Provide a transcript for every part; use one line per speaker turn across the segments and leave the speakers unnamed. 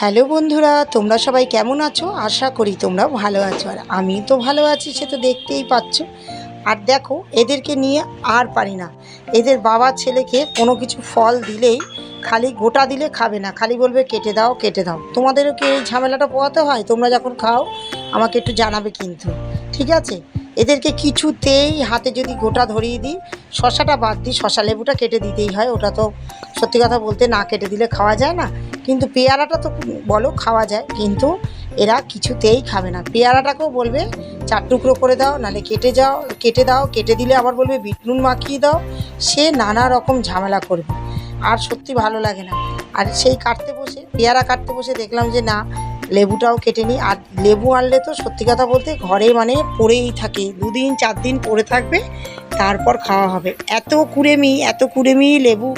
Hello বন্ধুরা, তোমরা সবাই কেমন আছো? আশা করি তোমরা ভালো আছো, আর আমি তো ভালো আছি, সে তো দেখতেই পাচ্ছ। আর দেখো, এদেরকে নিয়ে আর পারি না। এদের বাবা ছেলেকে কোনো কিছু ফল দিলেই খালি গোটা দিলে খাবে না, খালি বলবে, কেটে দাও কেটে দাও। তোমাদেরও কি এই ঝামেলাটা পোয়াতে হয়? তোমরা যখন খাও, আমাকে একটু জানাবে কিন্তু। ঠিক আছে? এদেরকে কিছুতেই হাতে যদি গোটা ধরিয়ে দিই, শশাটা বাদ দিই, শশা লেবুটা কেটে দিতেই হয়, ওটা তো সত্যি কথা বলতে না কেটে দিলে খাওয়া যায় না। কিন্তু পেয়ারাটা তো বলো খাওয়া যায়, কিন্তু এরা কিছুতেই খাবে না। পেয়ারাটাকেও বলবে, চার টুকরো করে দাও নালে কেটে যাও, কেটে দাও, কেটে দিলে আবার বলবে বিটনুন মাখিয়ে দাও। সে নানা রকম ঝামেলা করবে, আর সত্যি ভালো লাগে না। আর সেই কাটতে বসে, পেয়ারা কাটতে বসে দেখলাম যে না, লেবুটাও কেটে নিই। আর লেবু আনলে তো সত্যি কথা বলতে ঘরে মানে পড়েই থাকে, দুদিন চার দিন পড়ে থাকবে, তারপর খাওয়া হবে। এত কুড়েমি এত কুড়েমি লেবু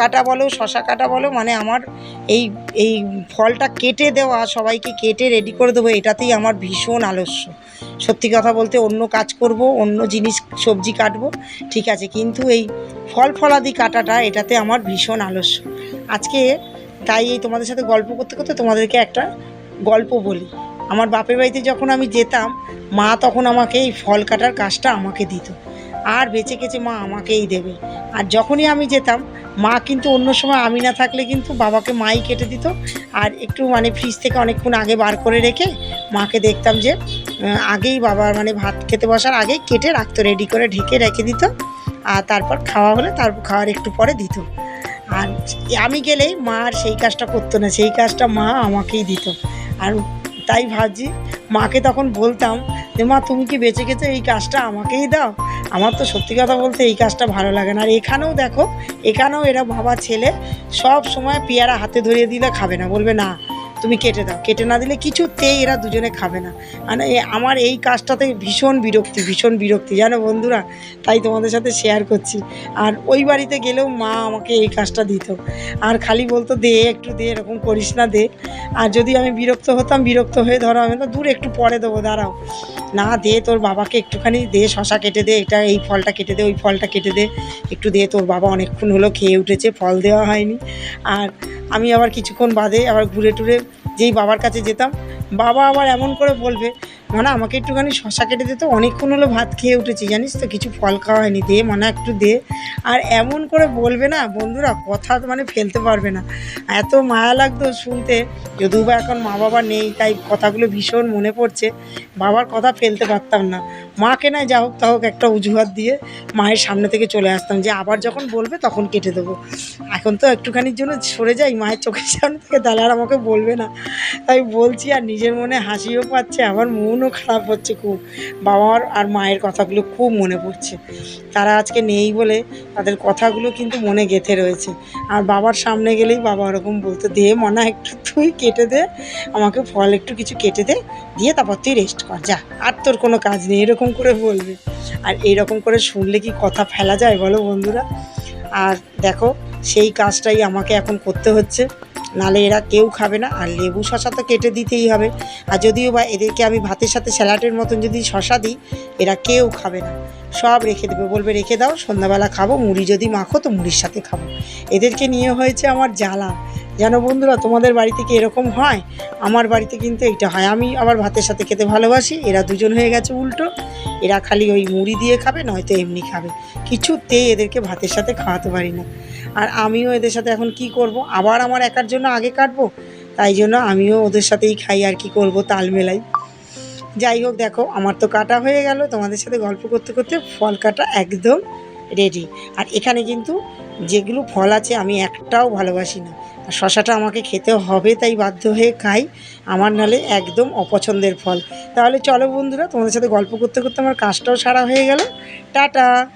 কাটা বলো, শশা কাটা বলো মানে আমার এই এই ফলটা কেটে দেওয়া, সবাইকে কেটে রেডি করে দেবো, এটাতেই আমার ভীষণ আলস্য। সত্যি কথা বলতে অন্য কাজ করব, অন্য জিনিস, সবজি কাটবো, ঠিক আছে, কিন্তু এই ফল ফলাদি কাটাটা, এটাতে আমার ভীষণ আলস্য। আজকে তাই এই তোমাদের সাথে গল্প করতে করতে তোমাদেরকে একটা গল্প বলি। আমার বাপের বাড়িতে যখন আমি যেতাম, মা তখন আমাকে এই ফল কাটার কাজটা আমাকে দিত। আর বেঁচে গেছে মা আমাকেই দেবে। আর যখনই আমি যেতাম, মা কিন্তু অন্য সময় আমি না থাকলে কিন্তু বাবাকে মাই কেটে দিত। আর একটু মানে ফ্রিজ থেকে অনেকক্ষণ আগে বার করে রেখে মাকে দেখতাম যে আগেই বাবার মানে ভাত খেতে বসার আগেই কেটে রাখতো রেডি করে ঢেকে রেখে দিত। আর তারপর খাওয়া হলে তারপর খাওয়ার একটু পরে দিত। আর আমি গেলেই মা আর সেই কাজটা করতো না, সেই কাজটা মা আমাকেই দিত। আর তাই ভাবছি, মাকে তখন বলতাম যে, মা, তুমি কি বেঁচে গেছো? এই কাজটা আমাকেই দাও। আমার তো সত্যি কথা বলতে এই কাজটা ভালো লাগে না। আর এখানেও দেখো, এখানেও এরা বাবা ছেলে সব সময় পেয়ারা হাতে ধরিয়ে দিলে খাবে না। বলবে না তুমি কেটে দাও। কেটে না দিলে কিছুতেই এরা দুজনে খাবে না। মানে আমার এই কাজটাতে ভীষণ বিরক্তি ভীষণ বিরক্তি। জানো বন্ধুরা, তাই তোমাদের সাথে শেয়ার করছি। আর ওই বাড়িতে গেলেও মা আমাকে এই কাজটা দিত। আর খালি বলতো, দে, একটু দে, এরকম করিস না, দে। আর যদি আমি বিরক্ত হতাম, বিরক্ত হয়ে ধরো আমি তো দূর, একটু পরে দেবো, দাঁড়াও। না, দে, তোর বাবাকে একটুখানি দে, শশা কেটে দে, এটা এই ফলটা কেটে দে, ওই ফলটা কেটে দে। একটু দে, তোর বাবা অনেকক্ষণ হলো খেয়ে উঠেছে, ফল দেওয়া হয়নি। আর আমি আবার কিছুক্ষণ বাদে আবার ঘুরে টুরে যেই বাবার কাছে যেতাম, বাবা আবার এমন করে বলবে মানে আমাকে একটুখানি শশা কেটে দিতে অনেকক্ষণ হলো ভাত খেয়ে উঠেছি, জানিস তো, কিছু ফল খাওয়া হয়নি, দে মানে একটু দে। আর এমন করে বলবে না, বন্ধুরা, কথা মানে ফেলতে পারবে না। এত মায়া লাগতো শুনতে, যদিও বা এখন মা বাবা নেই, তাই কথাগুলো ভীষণ মনে পড়ছে, বাবার কথা ফেলতে পারতাম না। মাকে না, যা হোক তা হোক, একটা অজুহাত দিয়ে মায়ের সামনে থেকে চলে আসতাম যে আবার যখন বলবে তখন কেটে দেবো। এখন তো একটুখানির জন্য সরে যাই, মায়ের চোখের সামনে থেকে তাহলে আর আমাকে বলবে না। তাই বলছি আর নিজের মনে হাসিও পাচ্ছে আমার মনও খারাপ হচ্ছে খুব। বাবার আর মায়ের কথাগুলো খুব মনে পড়ছে। তারা আজকে নেই বলে তাদের কথাগুলো কিন্তু মনে গেঁথে রয়েছে। আর বাবার সামনে গেলেই বাবা ওরকম বলতো, দে মনা একটু, তুই কেটে দে, আমাকে ফল একটু কিছু কেটে দে, দিয়ে তারপর তুই রেস্ট কর, যা। আর তোর কোনো কাজ নেই। এরকম করে বলবে। আর এইরকম করে শুনলে কি কথা ফেলা যায় বলো বন্ধুরা? আর দেখো, সেই কাজটাই আমাকে এখন করতে হচ্ছে। নালে এরা কেউ খাবে না, আর লেবু শশা তো কেটে দিতেই হবে। আর যদিও বা এদেরকে আমি ভাতের সাথে স্যালাডের মতন যদি শশা দিই, এরা কেউ খাবে না। সব রেখে দেবে, বলবে রেখে দাও, সন্ধ্যাবেলা খাব, মুড়ি যদি মাখো তো মুড়ির সাথে খাব। এদেরকে নিয়ে হয়েছে আমার জ্বালা। জানো বন্ধুরা, তোমাদের বাড়িতে কি এরকম হয়? আমার বাড়িতে কিন্তু এইটা হয়। আমি আবার ভাতের সাথে খেতে ভালোবাসি, এরা দুজন হয়ে গেছে উল্টো। এরা খালি ওই মুড়ি দিয়ে খাবে, নয়তো এমনি খাবে। কিছুতেই এদেরকে ভাতের সাথে খাওয়াতে পারি না। আর আমিও এদের সাথে এখন কি করব? আবার আমার একার জন্য আগে কাটবো? তাই জন্য আমিও ওদের সাথেই খাই আর কি করব তাল মেলাই। যাই হোক, দেখো, আমার তো কাটা হয়ে গেল। তোমাদের সাথে গল্প করতে করতে ফল কাটা একদম রেডি আর এখানে কিন্তু যেগুলো ফল আছে আমি একটাও ভালোবাসি না আর শশাটা আমাকে খেতে হবে তাই বাধ্য হয়ে খাই। আমার নালে একদম অপছন্দের ফল। তাহলে চলো বন্ধুরা, তোমাদের সাথে গল্প করতে করতে আমার কাজটাও সারা হয়ে গেল। টাটা!